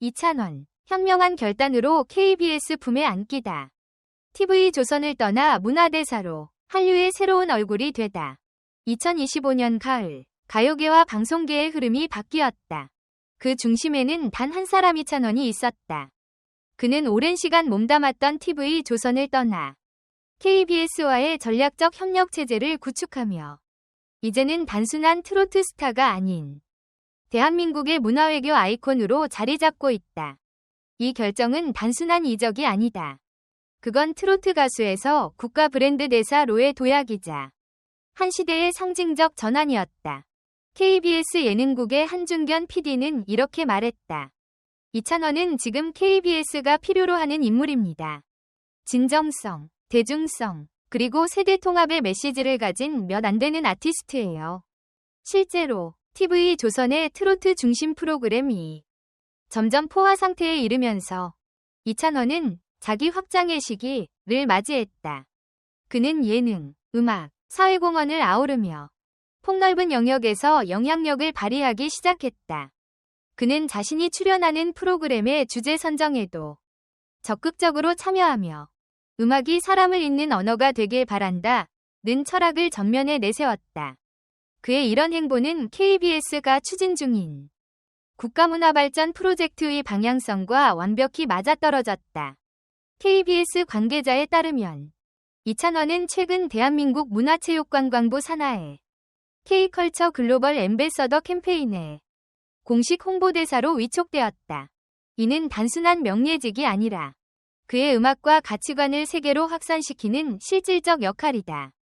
이찬원, 현명한 결단으로 KBS 품에 안기다. TV 조선을 떠나 문화대사로 한류의 새로운 얼굴이 되다. 2025년 가을, 가요계와 방송계의 흐름이 바뀌었다. 그 중심에는 단 한 사람 이찬원이 있었다. 그는 오랜 시간 몸담았던 TV 조선을 떠나 KBS와의 전략적 협력 체제를 구축하며 이제는 단순한 트로트 스타가 아닌 대한민국의 문화외교 아이콘으로 자리 잡고 있다. 이 결정은 단순한 이적이 아니다. 그건 트로트 가수에서 국가 브랜드 대사 로의 도약이자 한 시대의 상징적 전환이었다. KBS 예능국의 한중견 PD는 이렇게 말했다. 이찬원은 지금 KBS가 필요로 하는 인물입니다. 진정성, 대중성, 그리고 세대 통합의 메시지를 가진 몇 안 되는 아티스트예요. 실제로 TV 조선의 트로트 중심 프로그램이 점점 포화 상태에 이르면서 이찬원은 자기 확장의 시기를 맞이했다. 그는 예능, 음악, 사회공헌을 아우르며 폭넓은 영역에서 영향력을 발휘하기 시작했다. 그는 자신이 출연하는 프로그램의 주제 선정에도 적극적으로 참여하며 음악이 사람을 잇는 언어가 되길 바란다. 는 철학을 전면에 내세웠다. 그의 이런 행보는 KBS가 추진 중인 국가문화발전 프로젝트의 방향성과 완벽히 맞아떨어졌다. KBS 관계자에 따르면 이찬원은 최근 대한민국 문화체육관광부 산하의 K컬처 글로벌 엠베서더 캠페인에 공식 홍보대사로 위촉되었다. 이는 단순한 명예직이 아니라 그의 음악과 가치관을 세계로 확산시키는 실질적 역할이다.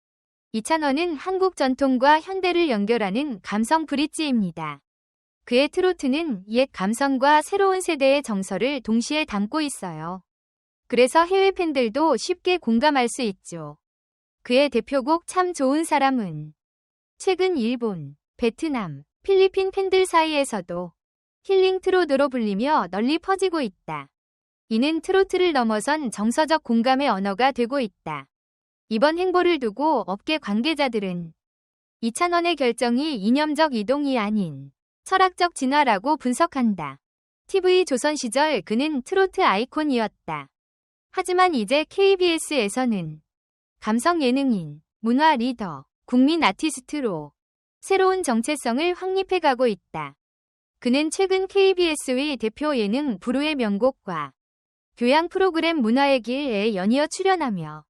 이찬원은 한국 전통과 현대를 연결하는 감성 브릿지입니다. 그의 트로트는 옛 감성과 새로운 세대의 정서를 동시에 담고 있어요. 그래서 해외 팬들도 쉽게 공감할 수 있죠. 그의 대표곡 참 좋은 사람은 최근 일본, 베트남, 필리핀 팬들 사이에서도 힐링 트로트로 불리며 널리 퍼지고 있다. 이는 트로트를 넘어선 정서적 공감의 언어가 되고 있다. 이번 행보를 두고 업계 관계자들은 이찬원의 결정이 이념적 이동이 아닌 철학적 진화라고 분석한다. TV 조선 시절 그는 트로트 아이콘이었다. 하지만 이제 KBS에서는 감성 예능인, 문화 리더, 국민 아티스트로 새로운 정체성을 확립해가고 있다. 그는 최근 KBS의 대표 예능 부르의 명곡과 교양 프로그램 문화의 길에 연이어 출연하며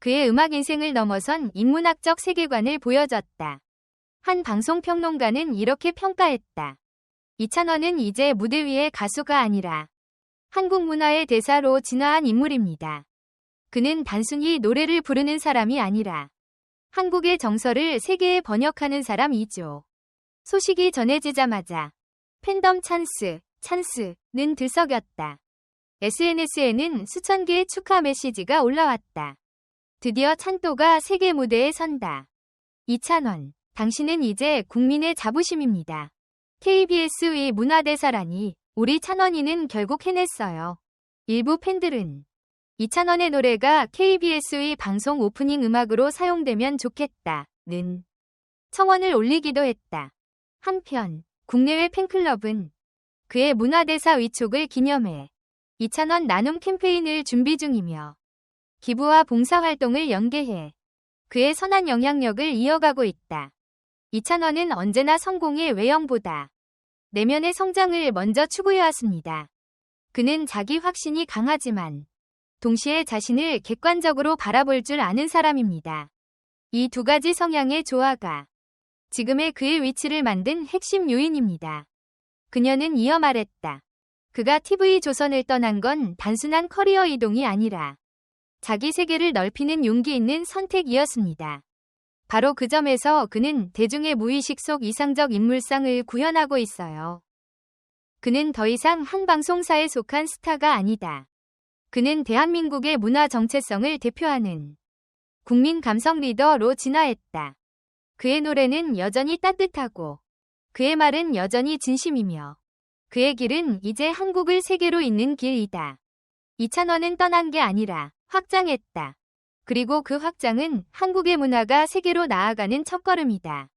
그의 음악 인생을 넘어선 인문학적 세계관을 보여줬다. 한 방송평론가는 이렇게 평가했다. 이찬원은 이제 무대 위의 가수가 아니라 한국 문화의 대사로 진화한 인물입니다. 그는 단순히 노래를 부르는 사람이 아니라 한국의 정서를 세계에 번역하는 사람이죠. 소식이 전해지자마자 팬덤 찬스, 찬스는 들썩였다. SNS에는 수천 개의 축하 메시지가 올라왔다. 드디어 찬또가 세계 무대에 선다. 이찬원, 당신은 이제 국민의 자부심입니다. KBS의 문화대사라니 우리 찬원이는 결국 해냈어요. 일부 팬들은 이찬원의 노래가 KBS의 방송 오프닝 음악으로 사용되면 좋겠다 는 청원을 올리기도 했다. 한편 국내외 팬클럽은 그의 문화대사 위촉을 기념해 이찬원 나눔 캠페인을 준비 중이며 기부와 봉사활동을 연계해 그의 선한 영향력을 이어가고 있다. 이찬원은 언제나 성공의 외형보다 내면의 성장을 먼저 추구해왔습니다. 그는 자기 확신이 강하지만 동시에 자신을 객관적으로 바라볼 줄 아는 사람입니다. 이 두 가지 성향의 조화가 지금의 그의 위치를 만든 핵심 요인입니다. 그녀는 이어 말했다. 그가 TV 조선을 떠난 건 단순한 커리어 이동이 아니라 자기 세계를 넓히는 용기 있는 선택이었습니다. 바로 그 점에서 그는 대중의 무의식 속 이상적 인물상을 구현하고 있어요. 그는 더 이상 한 방송사에 속한 스타가 아니다. 그는 대한민국의 문화 정체성을 대표하는 국민 감성 리더로 진화했다. 그의 노래는 여전히 따뜻하고 그의 말은 여전히 진심이며 그의 길은 이제 한국을 세계로 잇는 길이다. 이찬원은 떠난 게 아니라 확장했다. 그리고 그 확장은 한국의 문화가 세계로 나아가는 첫걸음이다.